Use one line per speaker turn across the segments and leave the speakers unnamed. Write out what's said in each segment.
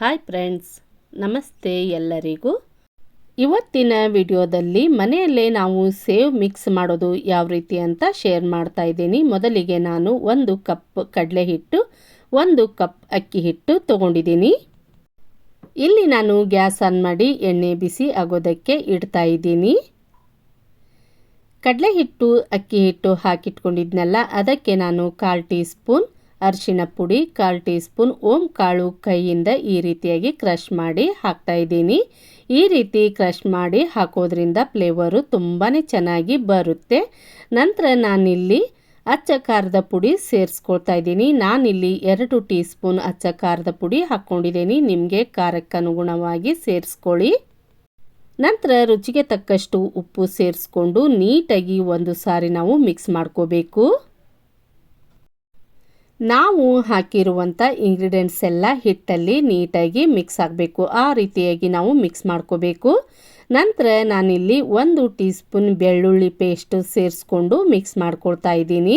Hi friends ನಮಸ್ತೆ ಎಲ್ಲರಿಗೂ. ಇವತ್ತಿನ ವಿಡಿಯೋದಲ್ಲಿ ಮನೆಯಲ್ಲೇ ನಾವು ಸೇವ್ ಮಿಕ್ಸ್ ಮಾಡೋದು ಯಾವ ರೀತಿ ಅಂತ ಶೇರ್ ಮಾಡ್ತಾ ಇದ್ದೀನಿ. ಮೊದಲಿಗೆ ನಾನು ಒಂದು ಕಪ್ ಕಡಲೆ ಹಿಟ್ಟು, ಒಂದು ಕಪ್ ಅಕ್ಕಿ ಹಿಟ್ಟು ತೊಗೊಂಡಿದ್ದೀನಿ. ಇಲ್ಲಿ ನಾನು ಗ್ಯಾಸ್ ಆನ್ ಮಾಡಿ ಎಣ್ಣೆ ಬಿಸಿ ಆಗೋದಕ್ಕೆ ಇಡ್ತಾ ಇದ್ದೀನಿ. ಕಡಲೆ ಹಿಟ್ಟು, ಅಕ್ಕಿ ಹಿಟ್ಟು ಹಾಕಿಟ್ಕೊಂಡಿದ್ನಲ್ಲ, ಅದಕ್ಕೆ ನಾನು ಕಾಲು ಟೀ ಸ್ಪೂನ್ ಅರಿಶಿಣ ಪುಡಿ, ಕಾಲು ಟೀ ಸ್ಪೂನ್ ಓಂ ಕಾಳು ಕೈಯಿಂದ ಈ ರೀತಿಯಾಗಿ ಕ್ರಷ್ ಮಾಡಿ ಹಾಕ್ತಾ ಇದ್ದೀನಿ. ಈ ರೀತಿ ಕ್ರಷ್ ಮಾಡಿ ಹಾಕೋದ್ರಿಂದ ಫ್ಲೇವರು ತುಂಬಾ ಚೆನ್ನಾಗಿ ಬರುತ್ತೆ. ನಂತರ ನಾನಿಲ್ಲಿ ಅಚ್ಚ ಖಾರದ ಪುಡಿ ಸೇರಿಸ್ಕೊಳ್ತಾ ಇದ್ದೀನಿ. ನಾನಿಲ್ಲಿ ಎರಡು ಟೀ ಸ್ಪೂನ್ ಅಚ್ಚ ಖಾರದ ಪುಡಿ ಹಾಕ್ಕೊಂಡಿದ್ದೀನಿ. ನಿಮಗೆ ಖಾರಕ್ಕನುಗುಣವಾಗಿ ಸೇರಿಸ್ಕೊಳ್ಳಿ. ನಂತರ ರುಚಿಗೆ ತಕ್ಕಷ್ಟು ಉಪ್ಪು ಸೇರಿಸ್ಕೊಂಡು ನೀಟಾಗಿ ಒಂದು ಸಾರಿ ನಾವು ಮಿಕ್ಸ್ ಮಾಡ್ಕೋಬೇಕು. ನಾವು ಹಾಕಿರುವಂಥ ಇಂಗ್ರೀಡಿಯೆಂಟ್ಸ್ ಎಲ್ಲ ಹಿಟ್ಟಲ್ಲಿ ನೀಟಾಗಿ ಮಿಕ್ಸ್ ಆಗಬೇಕು. ಆ ರೀತಿಯಾಗಿ ನಾವು ಮಿಕ್ಸ್ ಮಾಡ್ಕೋಬೇಕು. ನಂತರ ನಾನಿಲ್ಲಿ ಒಂದು ಟೀ ಸ್ಪೂನ್ ಬೆಳ್ಳುಳ್ಳಿ ಪೇಸ್ಟ್ ಸೇರಿಸ್ಕೊಂಡು ಮಿಕ್ಸ್ ಮಾಡ್ಕೊಳ್ತಾ ಇದ್ದೀನಿ.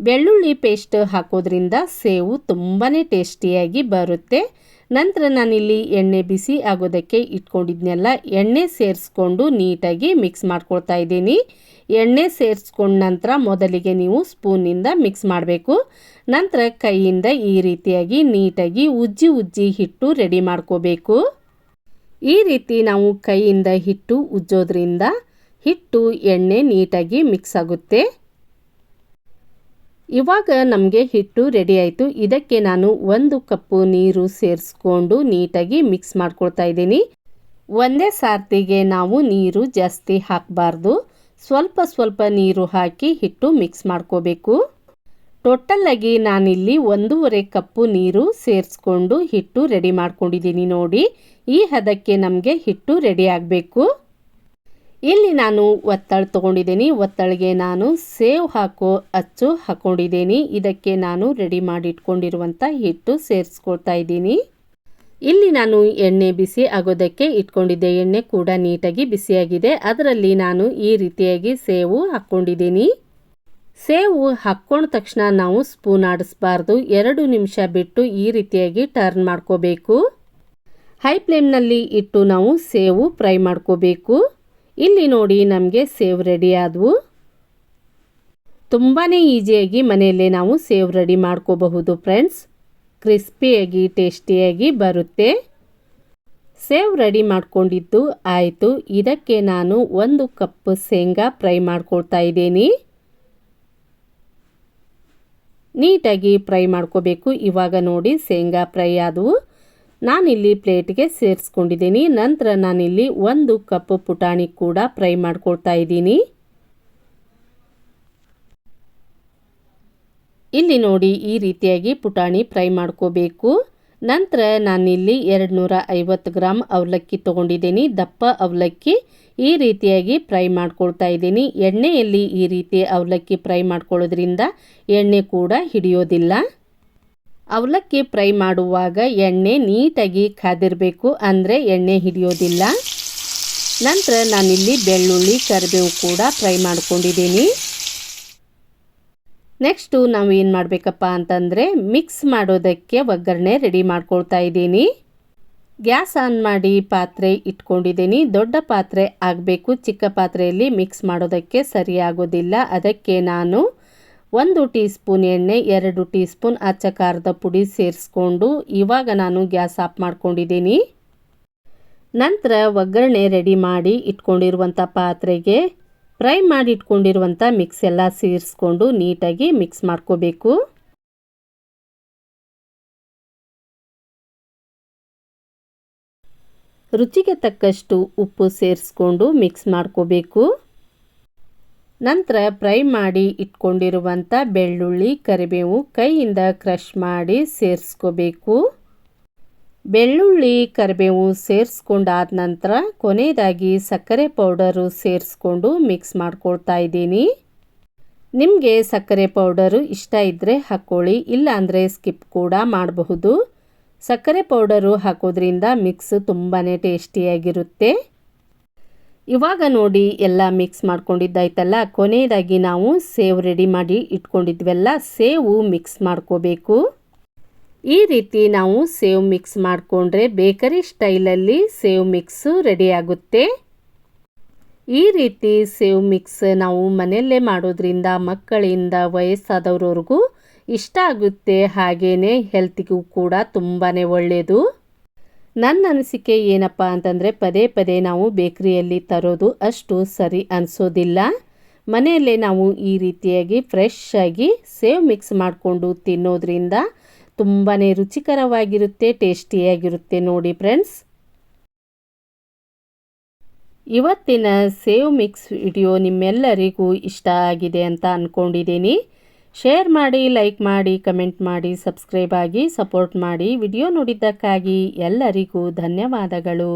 ಬೆಳ್ಳುಳ್ಳಿ ಪೇಸ್ಟ್ ಹಾಕೋದ್ರಿಂದ ಸೇವು ತುಂಬಾ ಟೇಸ್ಟಿಯಾಗಿ ಬರುತ್ತೆ. ನಂತರ ನಾನಿಲ್ಲಿ ಎಣ್ಣೆ ಬಿಸಿ ಆಗೋದಕ್ಕೆ ಇಟ್ಕೊಂಡಿದ್ನೆಲ್ಲ, ಎಣ್ಣೆ ಸೇರಿಸ್ಕೊಂಡು ನೀಟಾಗಿ ಮಿಕ್ಸ್ ಮಾಡ್ಕೊಳ್ತಾ ಇದ್ದೀನಿ. ಎಣ್ಣೆ ಸೇರಿಸ್ಕೊಂಡ ನಂತರ ಮೊದಲಿಗೆ ನೀವು ಸ್ಪೂನಿಂದ ಮಿಕ್ಸ್ ಮಾಡಬೇಕು. ನಂತರ ಕೈಯಿಂದ ಈ ರೀತಿಯಾಗಿ ನೀಟಾಗಿ ಉಜ್ಜಿ ಉಜ್ಜಿ ಹಿಟ್ಟು ರೆಡಿ ಮಾಡ್ಕೋಬೇಕು. ಈ ರೀತಿ ನಾವು ಕೈಯಿಂದ ಹಿಟ್ಟು ಉಜ್ಜೋದ್ರಿಂದ ಹಿಟ್ಟು ಎಣ್ಣೆ ನೀಟಾಗಿ ಮಿಕ್ಸ್ ಆಗುತ್ತೆ. ಇವಾಗ ನಮಗೆ ಹಿಟ್ಟು ರೆಡಿ ಆಯಿತು. ಇದಕ್ಕೆ ನಾನು ಒಂದು ಕಪ್ಪು ನೀರು ಸೇರಿಸ್ಕೊಂಡು ನೀಟಾಗಿ ಮಿಕ್ಸ್ ಮಾಡ್ಕೊಳ್ತಾ ಇದ್ದೀನಿ. ಒಂದೇ ಸಾರ್ತಿಗೆ ನಾವು ನೀರು ಜಾಸ್ತಿ ಹಾಕಬಾರ್ದು. ಸ್ವಲ್ಪ ಸ್ವಲ್ಪ ನೀರು ಹಾಕಿ ಹಿಟ್ಟು ಮಿಕ್ಸ್ ಮಾಡ್ಕೋಬೇಕು. ಟೋಟಲ್ಲಾಗಿ ನಾನಿಲ್ಲಿ ಒಂದೂವರೆ ಕಪ್ಪು ನೀರು ಸೇರಿಸ್ಕೊಂಡು ಹಿಟ್ಟು ರೆಡಿ ಮಾಡ್ಕೊಂಡಿದ್ದೀನಿ ನೋಡಿ. ಈ ಹದಕ್ಕೆ ನಮಗೆ ಹಿಟ್ಟು ರೆಡಿ ಆಗಬೇಕು. ಇಲ್ಲಿ ನಾನು ಒತ್ತಳ ತೊಗೊಂಡಿದ್ದೀನಿ. ಒತ್ತಳಿಗೆ ನಾನು ಸೇವ್ ಹಾಕೋ ಅಚ್ಚು ಹಾಕೊಂಡಿದ್ದೀನಿ. ಇದಕ್ಕೆ ನಾನು ರೆಡಿ ಮಾಡಿ ಇಟ್ಕೊಂಡಿರುವಂಥ ಹಿಟ್ಟು ಸೇರಿಸ್ಕೊಳ್ತಾ ಇದ್ದೀನಿ. ಇಲ್ಲಿ ನಾನು ಎಣ್ಣೆ ಬಿಸಿ ಆಗೋದಕ್ಕೆ ಇಟ್ಕೊಂಡಿದ್ದೆ. ಎಣ್ಣೆ ಕೂಡ ನೀಟಾಗಿ ಬಿಸಿಯಾಗಿದೆ. ಅದರಲ್ಲಿ ನಾನು ಈ ರೀತಿಯಾಗಿ ಸೇವು ಹಾಕ್ಕೊಂಡಿದ್ದೀನಿ ಸೇವು ಹಾಕ್ಕೊಂಡ ತಕ್ಷಣ ನಾವು ಸ್ಪೂನ್ ಆಡಿಸ್ಬಾರ್ದು. ಎರಡು ನಿಮಿಷ ಬಿಟ್ಟು ಈ ರೀತಿಯಾಗಿ ಟರ್ನ್ ಮಾಡ್ಕೋಬೇಕು. ಹೈ ಫ್ಲೇಮ್ನಲ್ಲಿ ಇಟ್ಟು ನಾವು ಸೇವು ಫ್ರೈ ಮಾಡ್ಕೋಬೇಕು. ಇಲ್ಲಿ ನೋಡಿ ನಮಗೆ ಸೇವ್ ರೆಡಿ ಆದವು. ತುಂಬಾ ಈಸಿಯಾಗಿ ಮನೆಯಲ್ಲೇ ನಾವು ಸೇವ್ ರೆಡಿ ಮಾಡ್ಕೋಬಹುದು ಫ್ರೆಂಡ್ಸ್ ಕ್ರಿಸ್ಪಿಯಾಗಿ ಟೇಸ್ಟಿಯಾಗಿ ಬರುತ್ತೆ. ಸೇವ್ ರೆಡಿ ಮಾಡ್ಕೊಂಡಿದ್ದು ಆಯಿತು. ಇದಕ್ಕೆ ನಾನು ಒಂದು ಕಪ್ ಶೇಂಗಾ ಫ್ರೈ ಮಾಡ್ಕೊಳ್ತಾ ಇದ್ದೀನಿ. ನೀಟಾಗಿ ಫ್ರೈ ಮಾಡ್ಕೋಬೇಕು. ಇವಾಗ ನೋಡಿ ಶೇಂಗಾ ಫ್ರೈ ಆದವು. ನಾನಿಲ್ಲಿ ಪ್ಲೇಟ್ಗೆ ಸೇರಿಸ್ಕೊಂಡಿದ್ದೀನಿ. ನಂತರ ನಾನಿಲ್ಲಿ ಒಂದು ಕಪ್ ಪುಟಾಣಿ ಕೂಡ ಫ್ರೈ ಮಾಡ್ಕೊಳ್ತಾ ಇದ್ದೀನಿ. ಇಲ್ಲಿ ನೋಡಿ ಈ ರೀತಿಯಾಗಿ ಪುಟಾಣಿ ಫ್ರೈ ಮಾಡ್ಕೋಬೇಕು. ನಂತರ ನಾನಿಲ್ಲಿ ಎರಡು ನೂರ ಐವತ್ತು ಗ್ರಾಮ್ ಅವಲಕ್ಕಿ ತೊಗೊಂಡಿದ್ದೀನಿ. ದಪ್ಪ ಅವಲಕ್ಕಿ ಈ ರೀತಿಯಾಗಿ ಫ್ರೈ ಮಾಡ್ಕೊಳ್ತಾ ಇದ್ದೀನಿ. ಎಣ್ಣೆಯಲ್ಲಿ ಈ ರೀತಿ ಅವಲಕ್ಕಿ ಫ್ರೈ ಮಾಡ್ಕೊಳ್ಳೋದ್ರಿಂದ ಎಣ್ಣೆ ಕೂಡ ಹಿಡಿಯೋದಿಲ್ಲ. ಅವಲಕ್ಕಿ ಫ್ರೈ ಮಾಡುವಾಗ ಎಣ್ಣೆ ನೀಟಾಗಿ ಕಾದಿರಬೇಕು ಅಂದರೆ ಎಣ್ಣೆ ಹಿಡಿಯೋದಿಲ್ಲ. ನಂತರ ನಾನಿಲ್ಲಿ ಬೆಳ್ಳುಳ್ಳಿ ಕರಿಬೇವು ಕೂಡ ಫ್ರೈ ಮಾಡ್ಕೊಂಡಿದ್ದೀನಿ. ನೆಕ್ಸ್ಟು ನಾವು ಏನು ಮಾಡಬೇಕಪ್ಪ ಅಂತಂದರೆ ಮಿಕ್ಸ್ ಮಾಡೋದಕ್ಕೆ ಒಗ್ಗರಣೆ ರೆಡಿ ಮಾಡ್ಕೊಳ್ತಾ ಇದ್ದೀನಿ. ಗ್ಯಾಸ್ ಆನ್ ಮಾಡಿ ಪಾತ್ರೆ ಇಟ್ಕೊಂಡಿದ್ದೀನಿ. ದೊಡ್ಡ ಪಾತ್ರೆ ಆಗಬೇಕು, ಚಿಕ್ಕ ಪಾತ್ರೆಯಲ್ಲಿ ಮಿಕ್ಸ್ ಮಾಡೋದಕ್ಕೆ ಸರಿಯಾಗೋದಿಲ್ಲ. ಅದಕ್ಕೆ ನಾನು ಒಂದು ಟೀ ಸ್ಪೂನ್ ಎಣ್ಣೆ, ಎರಡು ಟೀ ಸ್ಪೂನ್ ಅಚ್ಚ ಖಾರದ ಪುಡಿ ಸೇರಿಸ್ಕೊಂಡು ಇವಾಗ ನಾನು ಗ್ಯಾಸ್ ಆಫ್ ಮಾಡ್ಕೊಂಡಿದ್ದೀನಿ. ನಂತರ ಒಗ್ಗರಣೆ ರೆಡಿ ಮಾಡಿ ಇಟ್ಕೊಂಡಿರುವಂಥ ಪಾತ್ರೆಗೆ ಫ್ರೈ ಮಾಡಿ ಇಟ್ಕೊಂಡಿರುವಂಥ ಮಿಕ್ಸ್ ಎಲ್ಲ ಸೇರಿಸ್ಕೊಂಡು ನೀಟಾಗಿ ಮಿಕ್ಸ್ ಮಾಡ್ಕೋಬೇಕು. ರುಚಿಗೆ ತಕ್ಕಷ್ಟು ಉಪ್ಪು ಸೇರಿಸ್ಕೊಂಡು ಮಿಕ್ಸ್ ಮಾಡ್ಕೋಬೇಕು. ನಂತರ ಫ್ರೈ ಮಾಡಿ ಇಟ್ಕೊಂಡಿರುವಂಥ ಬೆಳ್ಳುಳ್ಳಿ, ಕರಿಬೇವು ಕೈಯಿಂದ ಕ್ರಷ್ ಮಾಡಿ ಸೇರಿಸ್ಕೋಬೇಕು. ಬೆಳ್ಳುಳ್ಳಿ, ಕರಿಬೇವು ಸೇರಿಸ್ಕೊಂಡಾದ ನಂತರ ಕೊನೆಯದಾಗಿ ಸಕ್ಕರೆ ಪೌಡರು ಸೇರಿಸ್ಕೊಂಡು ಮಿಕ್ಸ್ ಮಾಡ್ಕೊಳ್ತಾ ಇದ್ದೀನಿ. ನಿಮಗೆ ಸಕ್ಕರೆ ಪೌಡರು ಇಷ್ಟ ಇದ್ದರೆ ಹಾಕ್ಕೊಳ್ಳಿ, ಇಲ್ಲಾಂದರೆ ಸ್ಕಿಪ್ ಕೂಡ ಮಾಡಬಹುದು. ಸಕ್ಕರೆ ಪೌಡರು ಹಾಕೋದ್ರಿಂದ ಮಿಕ್ಸ್ ತುಂಬಾ ಟೇಸ್ಟಿಯಾಗಿರುತ್ತೆ. ಇವಾಗ ನೋಡಿ ಎಲ್ಲ ಮಿಕ್ಸ್ ಮಾಡ್ಕೊಂಡಿದ್ದಾಯ್ತಲ್ಲ. ಕೊನೆಯದಾಗಿ ನಾವು ಸೇವ್ ರೆಡಿ ಮಾಡಿ ಇಟ್ಕೊಂಡಿದ್ವಲ್ಲ, ಸೇವು ಮಿಕ್ಸ್ ಮಾಡ್ಕೋಬೇಕು. ಈ ರೀತಿ ನಾವು ಸೇವ್ ಮಿಕ್ಸ್ ಮಾಡಿಕೊಂಡ್ರೆ ಬೇಕರಿ ಸ್ಟೈಲಲ್ಲಿ ಸೇವ್ ಮಿಕ್ಸು ರೆಡಿ ಆಗುತ್ತೆ. ಈ ರೀತಿ ಸೇವ್ ಮಿಕ್ಸ್ ನಾವು ಮನೆಯಲ್ಲೇ ಮಾಡೋದ್ರಿಂದ ಮಕ್ಕಳಿಂದ ವಯಸ್ಸಾದವ್ರವ್ರಿಗೂ ಇಷ್ಟ ಆಗುತ್ತೆ. ಹಾಗೆಯೇ ಹೆಲ್ತಿಗೂ ಕೂಡ ತುಂಬಾ ಒಳ್ಳೆಯದು ನನ್ನ ಅನಿಸಿಕೆ ಏನಪ್ಪ ಅಂತಂದರೆ ಪದೇ ಪದೇ ನಾವು ಬೇಕ್ರಿಯಲ್ಲಿ ತರೋದು ಅಷ್ಟು ಸರಿ ಅನಿಸೋದಿಲ್ಲ. ಮನೆಯಲ್ಲೇ ನಾವು ಈ ರೀತಿಯಾಗಿ ಫ್ರೆಶ್ ಆಗಿ ಸೇವ್ ಮಿಕ್ಸ್ ಮಾಡಿಕೊಂಡು ತಿನ್ನೋದ್ರಿಂದ ತುಂಬಾ ರುಚಿಕರವಾಗಿರುತ್ತೆ, ಟೇಸ್ಟಿಯಾಗಿರುತ್ತೆ ನೋಡಿ ಫ್ರೆಂಡ್ಸ್ ಇವತ್ತಿನ ಸೇವ್ ಮಿಕ್ಸ್ ವಿಡಿಯೋ ನಿಮ್ಮೆಲ್ಲರಿಗೂ ಇಷ್ಟ ಆಗಿದೆ ಅಂತ ಅಂದ್ಕೊಂಡಿದ್ದೀನಿ ಶೇರ್ ಮಾಡಿ ಲೈಕ್ ಮಾಡಿ ಕಮೆಂಟ್ ಮಾಡಿ ಸಬ್ಸ್ಕ್ರೈಬ್ ಆಗಿ ಸಪೋರ್ಟ್ ಮಾಡಿ ವಿಡಿಯೋ ನೋಡಿದ್ದಕ್ಕಾಗಿ ಎಲ್ಲರಿಗೂ ಧನ್ಯವಾದಗಳು.